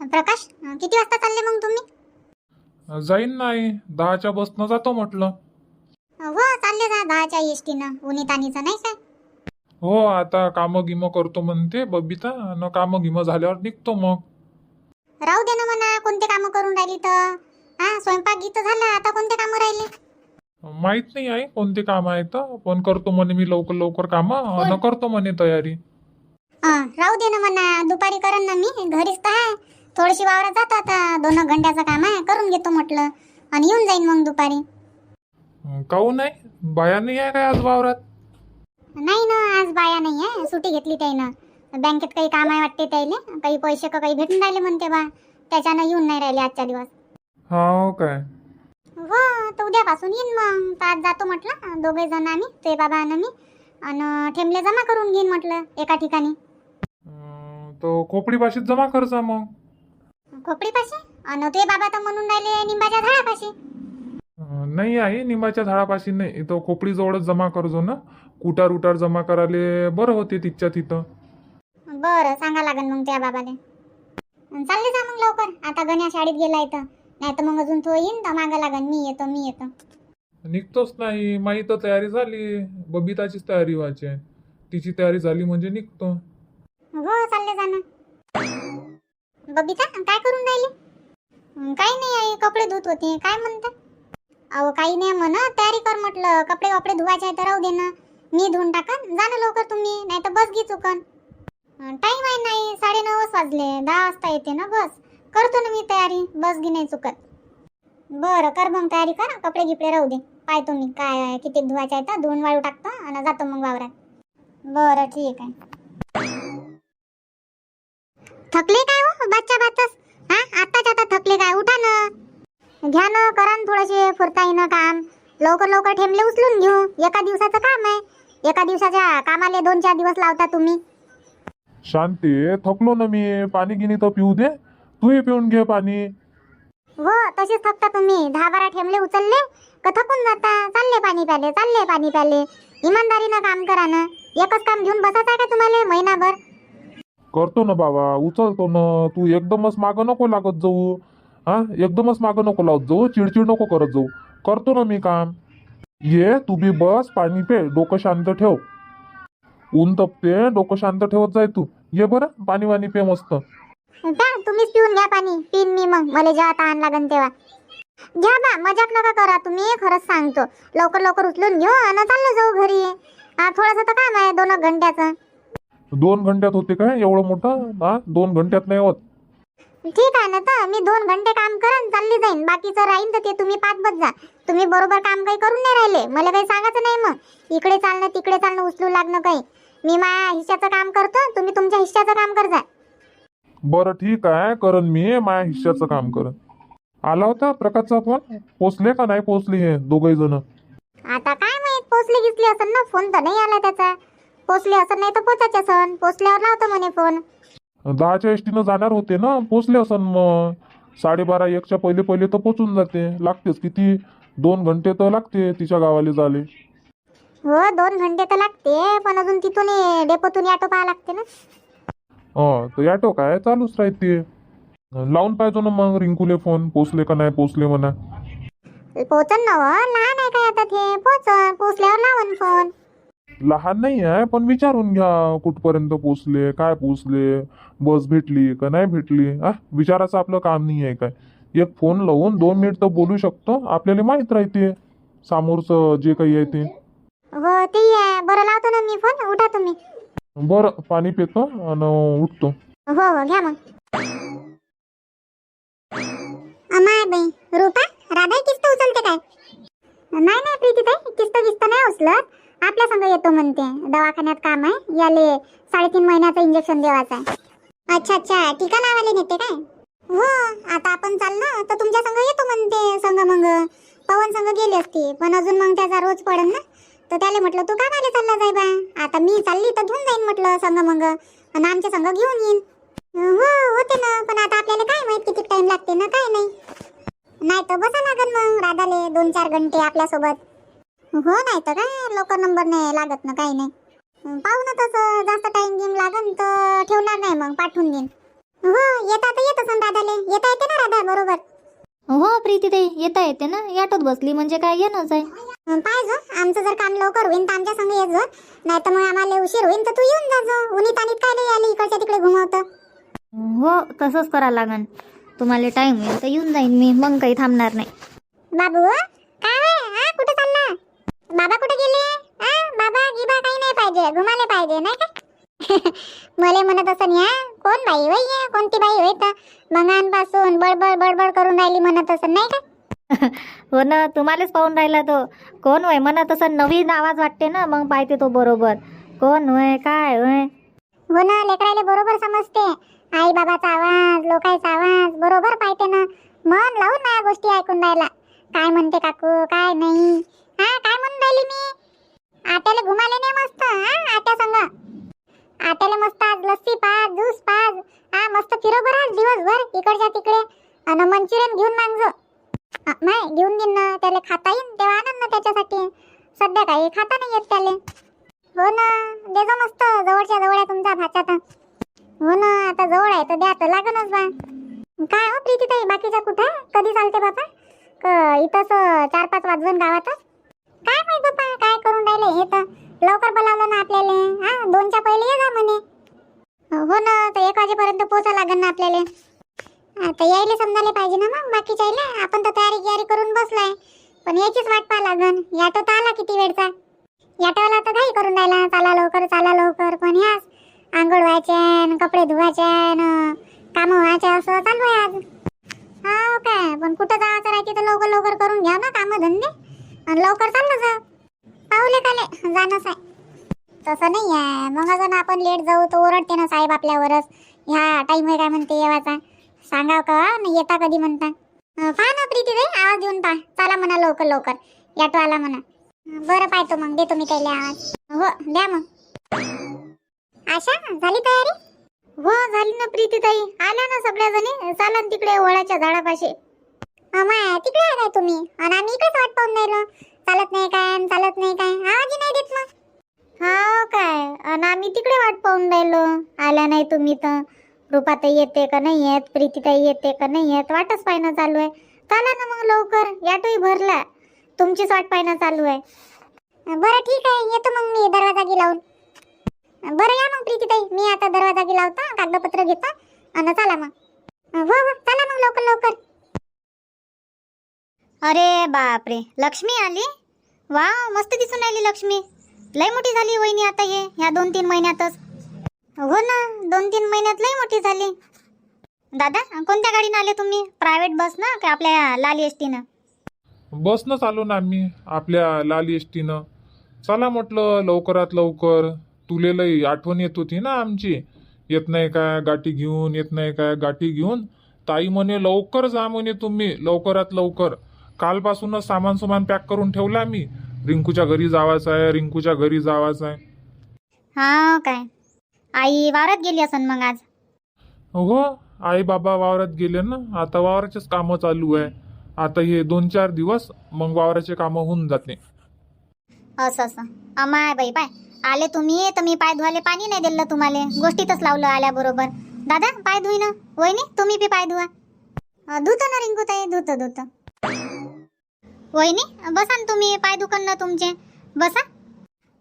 प्रकाश किती वाजता चालले मग तुम्ही? जाईन नाही. दहाच्या बसनं जातो म्हटलं. हो चालले जा दहाच्या एस टीनं उन्हीतानीचं नाही काय हो आता कामं गिमं करतो म्हणते बबिता न कामं गिमं झाल्यावर निघतो मग. राहू दे ना म्हणा कोणते कामं करून राहिली तर? हा स्वयंपाक गीत झाला आता कोणते कामं राहिले? माहीत नाही आहे कोणते काम आहेत पण करतो म्हणे मी लवकर लवकर कामं. न करतो म्हणे तयारी. हं, राहू दे ना म्हणा दुपारी करेन ना मी घरीच तर आहे. थोडीशी वावरात जातो आता. दोन घंट्याचं काम आहे. करून घेतो म्हटलं. आणि येऊन जाईन मग दुपारी. काहून नाही? बाया नाही आहे काय आज वावरात? नाही ना आज बाया नाही आहे. सुट्टी घेतली त्याईनं. बँकेत काही काम आहे वाटते त्याईले. काही पैसे का काही भेटून राहिले म्हणते बा त्याच्यानं येऊन नाही राहिले आजच्या दिवस. हो काय? हो तर उद्यापासून येईन मग. तर आज जातो म्हटलं. दोघे जण आम्ही ते बाबा आणि मी. आणि ठेमले जमा करून घेईन म्हटलं एका ठिकाणी. अं, तो खोपडी भाषेत जमा करजा मग. खोपडीपाशी आणि ते बाबा तर म्हणून राहिले निंबाच्या झाडापाशी. अं, नाही आहे निंबाच्या झाडापाशी नाही. तो खोपडी जवळच जमा करजो ना. कुटार उटार जमा करायला बरं होते तिथच्या तिथं. बरं सांगा लागन मग त्या बाबाले. अन चालले जा मग लवकर. आता गण्या शाळेत गेला इथं. नाही तर मग अजून तो येईन तर मागं लागन. मी येतो मी येतो. निघतोच नाही. माही तर तयारी झाली. बबिताचीच तयारी व्हायची आहे. तिची तयारी झाली म्हणजे निघतो. हो चालले जा ना. बबिता काय करून राहिली? काही नाही आई कपडे धुत होते. काय म्हणता? अहो काही नाही म्हण तयारी कर म्हटलं. कपडे वपडे धुवायचे तर राहू दे ना. मी धुवून टाकन. जा ना लवकर तुम्ही नाही तर बस घे चुकन. टाईम आहे नाही साडे नऊच वाजले. दहा वाजता येते ना बस. करतो ना मी तयारी. बस घे नाही चुकत. बरं कर मग तयारी कर. कपडे गिपडे राहू दे. पाहतो मी काय किती धुवायचे आहे तर धुवून वाळू टाकतो. आणि जातो मग वावरात. बरं ठीक आहे. थकले काय हो बच्चा बातच? हा? आताच आता थकले काय? उठा ना. घ्या ना करा ना थोडेसे फुरताईनं काम. लवकर लवकर ठेमले उचलून घेऊ. एका दिवसाचं काम आहे. एका दिवसाच्या कामाले दोन चार दिवस लावता तुम्ही. शांती थकलो ना मी. पाणी गिनी तर पिऊ दे. तूही पिऊन घे पाणी. हो तसेच थकता तुम्ही. दहा बारा ठेमले उचलले का थकून जाता? चालले पाणी प्याले चालले पाणी प्याले. इमानदारीनं काम करा ना. एकच काम घेऊन बसायचं आहे का तुम्हाला? महिनाभर? करतो ना बाबा उचलतो ना. तू एकदमच मागं नको लागत जाऊ. हा? एकदमच मागं नको लावत जाऊ. चिडचिड नको करत जाऊ. करतो ना मी काम. ये तू बी बस पाणी पे डोकं शांत ठेव. ऊन तपते डोकं शांत ठेवत जाय तू. ये बरं पाणी वाणी पे मस्त. प्या तुम्हीच पिऊन घ्या पाणी. पिन मी मग. मला जेव्हा तहान लागन तेव्हा. घ्या बा मजाक नका करा तुम्ही. खरंच सांगतो. लवकर लवकर उचलून घेऊ. आणि चाललो जाऊ घरी. हा थोडंसं तर काम आहे दोन एक घंट्याचं. दोन घंट्यात होते काय? एवढं मोठं? हा? दोन घंट्यात नाही होत. ठीक आहे ना तर. मी दोन घंटे काम करन चालली जाईन. बाकीचं राहीन तर ते तुम्ही पाच बस जा. तुम्ही बरोबर काम काही करून नाही राहिले. मला काही सांगायचं नाही मग. इकडे चालणं तिकडे चालणं उचलू लागणं काही. मी माझ्या हिश्श्याचं काम करतो तुम्ही तुमच्या हिश्श्याचं काम करजा बरं ठीक आहे करन मी. माझ्या हिश्श्याचं काम करन आला होता प्रकाशचा फोन पोचले का नाही पोचले हे दोघही जण? आता काय माहीत पोचले गिसले असन ना. फोन तर नाही आला त्याचा. पोचले असन नाही तर पोचायचे असन पोचल्यावर लावतो म्हणे फोन. दहाच्या एसटीनं जाणार होते ना? पोचले असन मग. साडेबारा एकच्या पहिले पहिले तर पोचून जाते. लागतेच. किती? दोन घंटे तर लागते तिच्या गावाला झाले हो दोन घंटे तर लागते पण अजून तिथून डेपोतून ऑटो पाहा लागते ना. हा तर ॲटो काय? चालूच राहते. लावून पाहिजे ना मग रिंकूले फोन. पोचले का नाही? पोचले म्हणा. पोचन ना हो, लहान आहे काय आता ते? पोचन. पोचल्यावर लावन फोन. लहान नाही आहे पण विचारून घ्या कुठपर्यंत पोचले काय पोचले बस भेटली का नाही भेटली. आ विचारायचं आपलं काम नाही आहे काय. एक फोन लावून दोन मिनिट तर बोलू शकतो. आपल्याला माहीत राहते समोरचं जे काही आहे ते. हो ते आहे. बरं लावतो ना मी फोन. उठा तुम्ही. बरं पाणी पितो आणि उठतो. हो हो घ्या मग. अमाय बाई रूपा राधा किस्त उचलते काय? नाही नाही प्रीती ताई किस्त किस्त नाही उचलत. आपल्या संग येतो म्हणते. दवाखान्यात काम आहे. याले साडेतीन महिन्याचं इंजेक्शन द्यावाचं आहे. अच्छा अच्छा. टीका लावायला नेते काय? हो आता आपण चाललो तर तुमच्या संग येतो म्हणते संग मग. पवन संग गेली असती पण अजून मग त्याचा रोज पडन ना. तर त्याला म्हटलं तू का माले चालला जाय बा आता मी चालली तर घेऊन जाईन म्हटलं संग मग. आणि आमच्या संग घेऊन येईन. हो होते ना. पण आता आपल्याला काय माहीत किती टाइम लागते ना काय नाही. नाही तर बसा लागन मग राधाले. दोन चार घंटे आपल्यासोबत. हो नाही तर काय? लवकर नंबर नाही लागत ना काही नाही. पाहू ना तसं. जास्त टाइम गेम लागन तर ठेवणार नाही मग पाठवून देईन. हो येता तर येत असन राधाले येता येते ना राधा बरोबर? हो प्रीती ताई येता येते ना. याटोत बसली म्हणजे काय? येणंच आहे पाहिजे आमचं जर काम लवकर होईन तर आमच्या संग येत जो. नाही तर मग आम्हाला उशीर होईन तर तू येऊन जा जो. उन्ही तानीत काय नाही आली? इकडच्या तिकडे घुमवतं. हो तसंच करा लागन. तुम्हाला टाइम येईल तर येऊन जाईन मी. मग काही थांबणार नाही. बाबू काय? हा कुठे चालला? बाबा कुठे गेले? हा बाबा गिबा काही नाही पाहिजे. घुमाले पाहिजे नाही का? मले म्हणत असं या कोण बाई होय या? कोणती बाई होय तर? मंगांपासून बडबड बडबड करून राहिली म्हणत असं नाही का? हो ना तुम्हालाच पाहून राहिला तो. कोण होय? म्हणत असं नवीन आवाज वाटते ना मग पाहते तो बरोबर. कोण होय? काय होय? हो ना लेकराले बरोबर समजते. आई बाबाचा आवाज लोकांचा आवाज बरोबर पाहिजे ना. मन लावून माझ्या गोष्टी ऐकून राहिला. काय म्हणते काकू? काय नाही? राहिली मी. आत्याला घुमाले नाही मस्त हा आत्या संग. आत्याला मस्त आज लस्सी पाज ज्यूस पाज. हा मस्त फिरो बरं आज दिवसभर इकडच्या तिकडे. आणि मंचुरियन घेऊन मागजो. नाही घेऊन देईन ना त्याला खाता येईन तेव्हा आणन ना त्याच्यासाठी. सध्या काही खाता नाही येत त्याले. हो ना देजो मस्त जवळच्या जवळ आहे तुमचा भाचा तर. हो ना आता जवळ आहे तर द्या तर लागणच बा. काय हो प्रीती ताई बाकीच्या कुठं? कधी चालते बाबा? क इथंच चार पाच वाजून गावातच? काय करून राहिले हे तर? लवकर बोलावलं ना आपल्याला. हा दोनच्या पहिले ये जा म्हणे. हो ना तर एक वाजेपर्यंत पोचा लागेल ना आपल्याला. आता यायला समजायला पाहिजे ना मग बाकीच्या यायला. आपण तर तयारी गियारी करून बसलाय. पण याचीच वाट पाहा लागन याटो तर आला किती वेळचा? याटोला तर काही करून राहिला. चाला लवकर चाला लवकर. पण ह्याच आंघोळ व्हायचे न कपडे धुवायचे कामं व्हायचे असं चालू आहे आज. हो काय? पण कुठं जायचं राहते तर लवकर लवकर करून घ्या ना कामं धंदे. आणि लवकर चाललं जा. पाहुले काले जाणंच आहे. तसं नाही आहे. मग अजून आपण लेट जाऊ तर ओरडते ना साहेब आपल्यावरच. ह्या टाईम काय म्हणते येवाचा. सांगाव का? न येता कधी म्हणता? अं, पहा ना प्रीती रे आवाज देऊन पहा. चला म्हणा लवकर लवकर. ऑटो आला म्हणा. बरं पाहतो मग देतो मी त्याला आवाज. हो द्या मग. आशा झाली तयारी? हो झाली ना प्रीती ताई. आल्या ना सगळ्या जणी चाला न तिकडे ओळाच्या झाडापाशी. अमाय तिकडे आहे काय तुम्ही? आणि आम्ही इकडेच वाट पाहून राहिलो. चालत नाही काय चालत नाही काय? आवाजही नाही देत मग. हा काय? आणि आम्ही तिकडे वाट पाहून राहिलो. आल्या नाही तुम्ही तर. रुपाताई येते का नाही येत? प्रीतीताई येते का नाही येत? वाटच पाहणं चालू आहे. चला ना मग लवकर. याटोही भरला. तुमचीच वाट पाहणं चालू आहे. बरं ठीक आहे. येतो मग मी दरवाजा गी लावून. बरं या मग प्रीतीताई. मी आता दरवाजा गी होता कागदपत्र घेतो. आणि चला मग. हो हो. चला मग लवकर लवकर. अरे बापरे. लक्ष्मी आली? वा मस्त दिसून राहिली लक्ष्मी. लय मोठी झाली वहिनी आता ये ह्या दोन तीन महिन्यातच. हो ना दोन तीन महिन्यात लय मोठी झाली. दादा कोणत्या गाडीनं आले तुम्ही? प्रायव्हेट बस ना का आपल्या लाल एस टीनं बसनं चालू ना आम्ही आपल्या लाल एस टीनं चला म्हटलं लवकरात लवकर. तुले लई आठवण येत होती ना आमची. येत नाही काय गाठी घेऊन येत नाही काय गाठी घेऊन. ताई म्हणे लवकर जा म्हणे तुम्ही लवकरात लवकर. कालपासूनच सामान सुमान पॅक करून ठेवलं आम्ही. रिंकूच्या घरी जावायचं आहे रिंकूच्या घरी जावायचं आहे. हा काय? आई वावरात गेली असन मग आज? हो आई बाबा वावरात गेले ना. आता वावराचेच कामं चालू आहे. आता हे दोन चार दिवस मग वावराचे कामं होऊन जाते. असं असं. अमाय बाई पाय. आले तुम्ही तर मी पाय धुवाले पाणी नाही दिलं तुम्हाला. गोष्टीतच लावलं आल्याबरोबर. दादा पाय धुई ना वहिनी तुम्ही बी पाय धुवा. अं, धुतो ना रिंकू ताई धुतो धुतो. वहिनी बसा ना तुम्ही पाय दुकान ना तुमचे. बसा.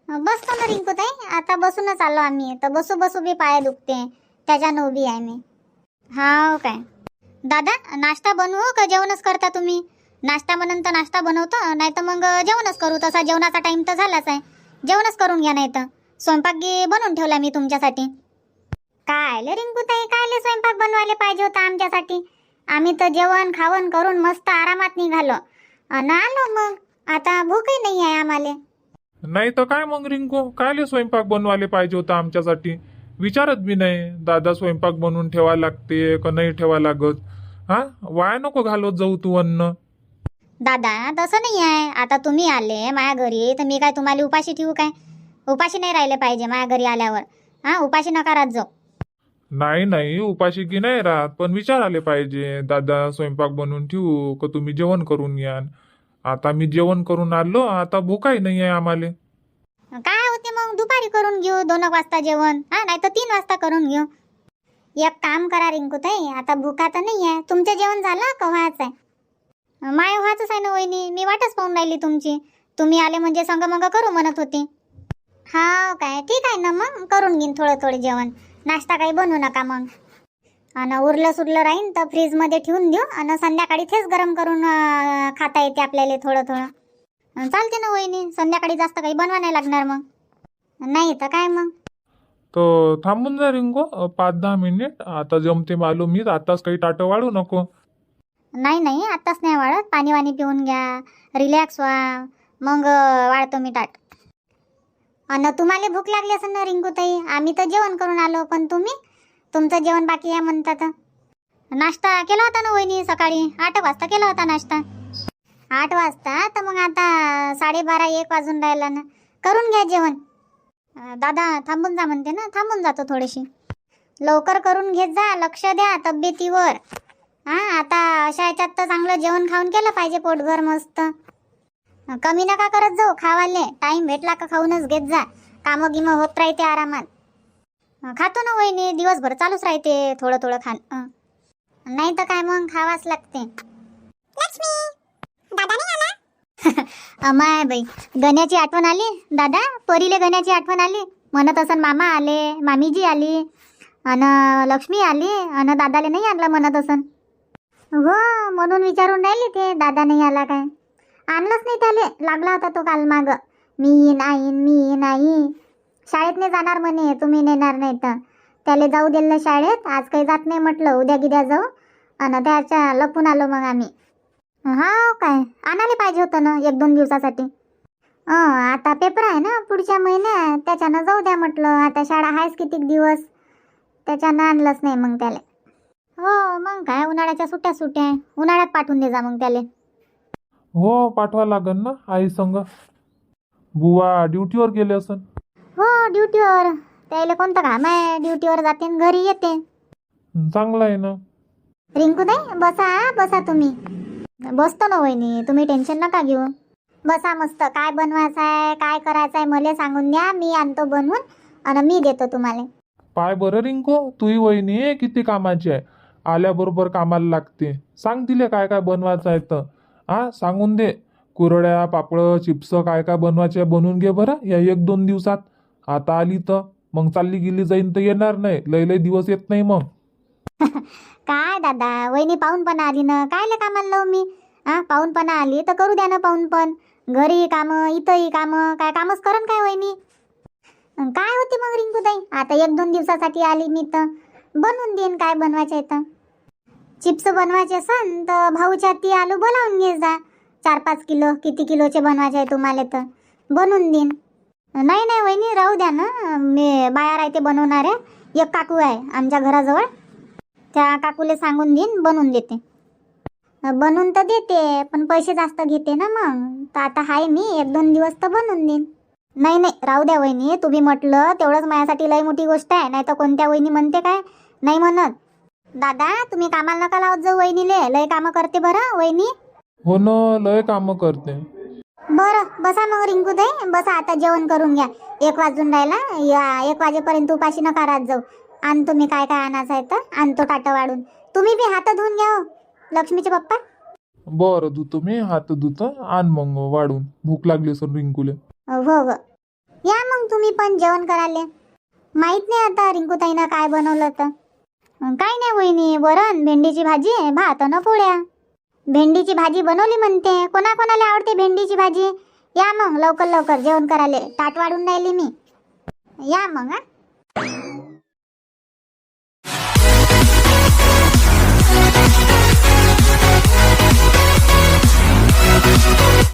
बसतो ना रिंकू ताई आता बसूनच आलो आम्ही. तर बसू बसू बी पाय दुखते. त्याच्यानं उभी आहे मी. हो काय. दादा नाश्ता बनवू का जेवणच करता तुम्ही? नाश्ता म्हणून तर नाश्ता बनवतो नाही तर मग जेवणच करू. तसा जेवणाचा टाइम तर झालाच आहे. जेवणच करून घ्या नाही तर स्वयंपाक बनवून ठेवला मी तुमच्यासाठी. काय ले रिंकू ताई काय ले स्वयंपाक बनवायला पाहिजे होता आमच्यासाठी? आम्ही तर जेवण खावण करून मस्त आरामात निघालो. अन आलो मग. आता भूकही नाही आहे आम्हाला. नाही तर काय मग रिंकू? कायले स्वयंपाक बनवायला पाहिजे होता आमच्यासाठी? विचारत बी नाही. दादा स्वयंपाक बनवून ठेवा लागते का नाही ठेवा लागत? हा? वाया नको घालवत जाऊ तू अन्न. दादा तसं नाही आहे. आता तुम्ही आले माझ्या घरी तर मी काय तुम्हाला उपाशी ठेवू काय? उपाशी नाही राहिले पाहिजे माझ्या घरी आल्यावर. हा उपाशी नका राहत जाऊ. नाही नाही उपाशी की नाही राहत. पण विचार आले पाहिजे. दादा स्वयंपाक बनवून ठेवू का तुम्ही जेवण करून यान आता मी जेवण करून आलो आता भूकाही नाही आहे आम्हाला. काय होते मग? दुपारी करून घेऊ दोन एक वाजता जेवण. हा नाही तर तीन वाजता करून घेऊ. एक काम करा रिंकूताई आता भूका तर नाही आहे. तुमचं जेवण झालं का व्हायचं आहे? माय व्हायचंच आहे ना वहिनी. मी वाटच पाहून राहिली तुमची. तुम्ही आले म्हणजे संग मग करू म्हणत होती. हा काय? ठीक आहे ना मग. करून घेईन थोडं थोडं जेवण. नाश्ता काही बनवू नका मग. आणि उरलं सुरलं राहीन तर फ्रीजमध्ये ठेवून देऊ. आणि संध्याकाळी तेच गरम करून अं, खाता येते आपल्याला थोडं थोडं अन् चालते ना वहिनी संध्याकाळी जास्त काही बनवा नाही लागणार मग. नाही तर काय मग? तर थांबून जा रिंगो अ, पाच दहा मिनिट. आता जमते मालूम मी आताच काही टाटं वाढू नको. नाही नाही आत्ताच नाही वाढत पाणी वाणी पिऊन घ्या रिलॅक्स व्हा. मग अं, वाढतो मी ताट. अन तुम्हाला भूक लागली असेल ना रिंकूताई आम्ही तर जेवण करून आलो पण तुम्ही? तुमचं जेवण बाकी आहे म्हणतात. नाश्ता केला होता ना वहिनी सकाळी? आठ वाजता केला होता नाश्ता. आठ वाजता? तर मग आता साडेबारा एक वाजून राहिला ना. करून घ्या जेवण. दादा थांबून जा म्हणते ना थांबून जातो थोडीशी. लवकर करून घेत जा लक्ष द्या तब्येतीवर. हा आता अशा याच्यात तर चांगलं जेवण खाऊन केलं पाहिजे पोटभर मस्त. कमी नका करत जाऊ खावाले. टाइम भेटला का खाऊनच घेत जा. कामं गिमं होत राहते आरामात. खातो ना वहिनी दिवसभर चालूच राहते थोडं थोडं खाण. अं. नाही तर काय मग खावाच लागते. दादा नाही आला? अमाय बाई गण्याची आठवण आली? दादा परीले गण्याची आठवण आली? म्हणत असन मामा आले मामीजी आली अन लक्ष्मी आली अन दादाले नाही आणलं म्हणत असन? हो म्हणून विचारून राहिली ते दादा नाही आला काय? आणलंच नाही त्याले. लागला होता तो काल माग. मी येईन आईन मी येईन आई शाळेत नाही जाणार म्हणे तुम्ही नेणार नाही तर. त्याला जाऊ दिलं शाळेत. आज काही जात नाही म्हटलं उद्या गिद्या जाऊ. आणि त्याच्या लपून आलो मग आम्ही. हा काय आणायला पाहिजे होतं ना एक दोन दिवसासाठी. आता पेपर आहे ना पुढच्या महिन्यात. त्याच्यानं जाऊ द्या म्हटलं. आता शाळा आहेच कितीक दिवस. त्याच्यानं आणलंच नाही मग त्याला. हो मग काय उन्हाळ्याच्या सुट्ट्या सुट्ट्या आहे. उन्हाळ्यात पाठवून दे जा मग त्याला. हो पाठवा लागन ना आई संग. बुवा ड्युटीवर गेले असन. हो ड्युटीवर. त्याला कोणतं काम आहे? ड्युटीवर जाते न घरी येते. चांगलं आहे ना. रिंकूताई बसा बसा तुम्ही. बसतो ना वहिनी तुम्ही टेन्शन नका घेऊ. बसा मस्त. काय बनवायचं आहे काय करायचं आहे मला सांगून द्या. मी आणतो बनवून आणि मी देतो तुम्हाला. पाय बरं रिंको तुही वहिनी किती कामाची आहे. आल्याबरोबर कामाला लागते. सांग तिले काय काय बनवायचं आहे तर. हा सांगून दे. कुरड्या पापडं चिप्स काय काय बनवायचे बनवून घे बरं. या एक दोन दिवसात. आता आली तर. मग चालली गेली जाईन तर येणार नाही. लय लय दिवस येत नाही मग. काय दादा वहिनी पाहूनपणा आली ना. कायले कामाला लावू मी? हा पाहूनपणा आली तर करू द्या ना पाहून पण. घरी कामं इथंही कामं काय कामच करन काय वहिनी? काय होते मग रिंकूताई? आता एक दोन दिवसासाठी आली मी तर. बनवून देईन काय बनवायचं आहे तर. चिप्स बनवायचे असन तर भाऊच्या ती आलू बोलावून घे जा. चार पाच किलो किती किलोचे बनवायचे आहे तुम्हाला तर. बनवून देईन. नाही नाही वहिनी राहू द्या ना. मी बाया राहते बनवणाऱ्या. एक काकू आहे आमच्या घराजवळ. त्या काकूला सांगून देईन बनवून देते. बनवून तर देते पण पैसे जास्त घेते ना मग. तर आता हाय मी एक दोन दिवस तर बनवून देईन. नाही नाही राहू द्या वहिनी. तुम्ही म्हटलं तेवढंच माझ्यासाठी लई मोठी गोष्ट आहे. नाही तर कोणत्या वहिनी म्हणते काय? नाही म्हणत. दादा तुम्ही कामाला नका लावत जाऊ वहिनीले. लय कामं करते बरं वहिनी? हो ना लय कामं करते. बरं बसा मग रिंकू ताई. बसा आता जेवण करून घ्या. एक वाजून राहिला. या एक वाजेपर्यंत उपाशी नका राहत जाऊ. आणतो मी काय काय आणायचं आहे तर आणतो ताटं वाढून. तुम्ही बी हात धुवून घ्या हो. लक्ष्मीचे पप्पा. बरं धुतो मी. हात धुतो. आण मग वाढून. भूक लागली असेल रिंकूले. हो हो. या मग तुम्ही पण जेवण करायला. माहीत नाही आता रिंकूताईनं काय बनवलं तर. काही नाही वहिनी वरण भेंडीची भाजी भात न पोळ्या. भेंडीची भाजी बनवली म्हणते कोणाकोणाला आवडते भेंडीची भाजी? या मग लवकर लवकर जेवण करायले. ताट वाढून राहिली मी. या मग